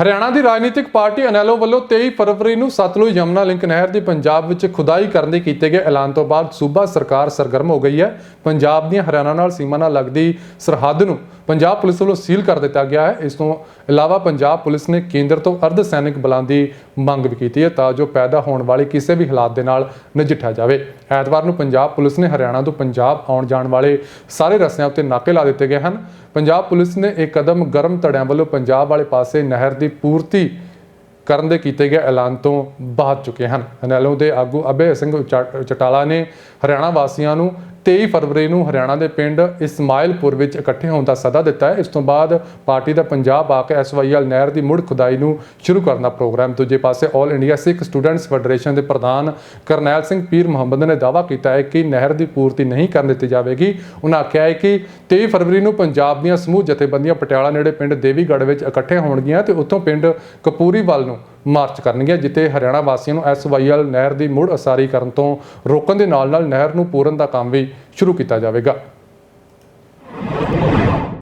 ਹਰਿਆਣਾ ਦੀ ਰਾਜਨੀਤਿਕ ਪਾਰਟੀ ਅਨੈਲੋ ਵੱਲੋਂ 23 ਫਰਵਰੀ ਨੂੰ ਸਤਲੁਜ ਯਮਨਾ ਲਿੰਕ ਨਹਿਰ ਦੀ ਪੰਜਾਬ ਵਿੱਚ ਖੁਦਾਈ ਕਰਨ ਦੇ ਕੀਤੇ ਗਏ ਐਲਾਨ ਤੋਂ ਬਾਅਦ ਸੂਬਾ ਸਰਕਾਰ ਸਰਗਰਮ ਹੋ ਗਈ ਹੈ। ਪੰਜਾਬ ਦੀਆਂ ਹਰਿਆਣਾ ਨਾਲ ਸੀਮਾ ਨਾਲ ਲੱਗਦੀ ਸਰਹੱਦ ਨੂੰ ਪੰਜਾਬ ਪੁਲਿਸ ਵੱਲੋਂ ਸੀਲ ਕਰ ਦਿੱਤਾ ਗਿਆ ਹੈ। ਇਸ ਤੋਂ ਇਲਾਵਾ ਪੰਜਾਬ ਪੁਲਿਸ ਨੇ ਕੇਂਦਰ ਤੋਂ ਅਰਧ ਸੈਨਿਕ ਬਲਾਂ ਦੀ ਮੰਗ ਵੀ ਕੀਤੀ ਹੈ ਤਾਂ ਜੋ ਪੈਦਾ ਹੋਣ ਵਾਲੇ ਕਿਸੇ ਵੀ ਹਾਲਾਤ ਦੇ ਨਾਲ ਨਜਿੱਠਿਆ ਜਾਵੇ। ਐਤਵਾਰ ਨੂੰ ਪੰਜਾਬ ਪੁਲਿਸ ਨੇ ਹਰਿਆਣਾ ਤੋਂ ਪੰਜਾਬ ਆਉਣ ਜਾਣ ਵਾਲੇ ਸਾਰੇ ਰਸਤਿਆਂ ਉੱਤੇ ਨਾਕੇ ਲਾ ਦਿੱਤੇ ਗਏ ਹਨ। ਪੰਜਾਬ ਪੁਲਿਸ ਨੇ ਇਹ ਕਦਮ ਗਰਮ ਧੜਿਆਂ ਵੱਲੋਂ ਪੰਜਾਬ ਵਾਲੇ ਪਾਸੇ ਨਹਿਰ ਦੀ ਪੂਰਤੀ ਕਰਨ ਦੇ ਕੀਤੇ ਗਏ ਐਲਾਨ ਤੋਂ ਬਾਅਦ ਚੁੱਕੇ ਹਨ। ਅਨੈਲੋ ਦੇ ਆਗੂ ਅਬੇ ਸਿੰਘ ਚਟਾਲਾ ਨੇ ਹਰਿਆਣਾ ਵਾਸੀਆਂ ਨੂੰ 23 ਫਰਵਰੀ ਨੂੰ ਹਰਿਆਣਾ ਦੇ ਪਿੰਡ ਇਸਮਾਇਲਪੁਰ ਵਿੱਚ ਇਕੱਠੇ ਹੋਣ ਦਾ ਸੱਦਾ ਦਿੱਤਾ ਹੈ। ਇਸ ਤੋਂ ਬਾਅਦ ਪਾਰਟੀ ਦਾ ਪੰਜਾਬ ਆ ਕੇ ਐਸਵਾਈਐਲ ਨਹਿਰ ਦੀ ਮੁੜ ਖੁਦਾਈ ਨੂੰ ਸ਼ੁਰੂ ਕਰਨਾ ਪ੍ਰੋਗਰਾਮ। ਦੂਜੇ ਪਾਸੇ all India Sikh students federation ਦੇ ਪ੍ਰਧਾਨ ਕਰਨੈਲ ਸਿੰਘ ਪੀਰ ਮੁਹੰਮਦ ਨੇ ਦਾਅਵਾ ਕੀਤਾ ਹੈ ਕਿ ਨਹਿਰ ਦੀ ਪੂਰਤੀ ਨਹੀਂ ਕਰਨ ਦਿੱਤੀ ਜਾਵੇਗੀ। ਉਹਨਾਂ ਆਖਿਆ ਹੈ ਕਿ 23 ਫਰਵਰੀ ਨੂੰ ਪੰਜਾਬ ਦੀਆਂ ਸਮੂਹ ਜਥੇਬੰਦੀਆਂ ਪਟਿਆਲਾ ਨੇੜੇ ਪਿੰਡ ਦੇਵੀਗੜ੍ਹ ਵਿੱਚ ਇਕੱਠੇ ਹੋਣਗੀਆਂ ਤੇ ਉੱਥੋਂ ਪਿੰਡ ਕਪੂਰੀ ਵੱਲ ਨੂੰ ਮਾਰਚ ਕਰਨਗੀਆਂ ਜਿੱਥੇ ਹਰਿਆਣਾ ਵਾਸੀਆਂ ਨੂੰ ਐਸਵਾਈਐਲ ਨਹਿਰ ਦੀ ਮੁੜ ਅਸਾਰੀ ਕਰਨ ਤੋਂ ਰੋਕਣ ਦੇ ਨਾਲ ਨਾਲ ਨਹਿਰ ਨੂੰ ਪੂਰਨ ਦਾ ਕੰਮ ਵੀ ਸ਼ੁਰੂ ਕੀਤਾ ਜਾਵੇਗਾ।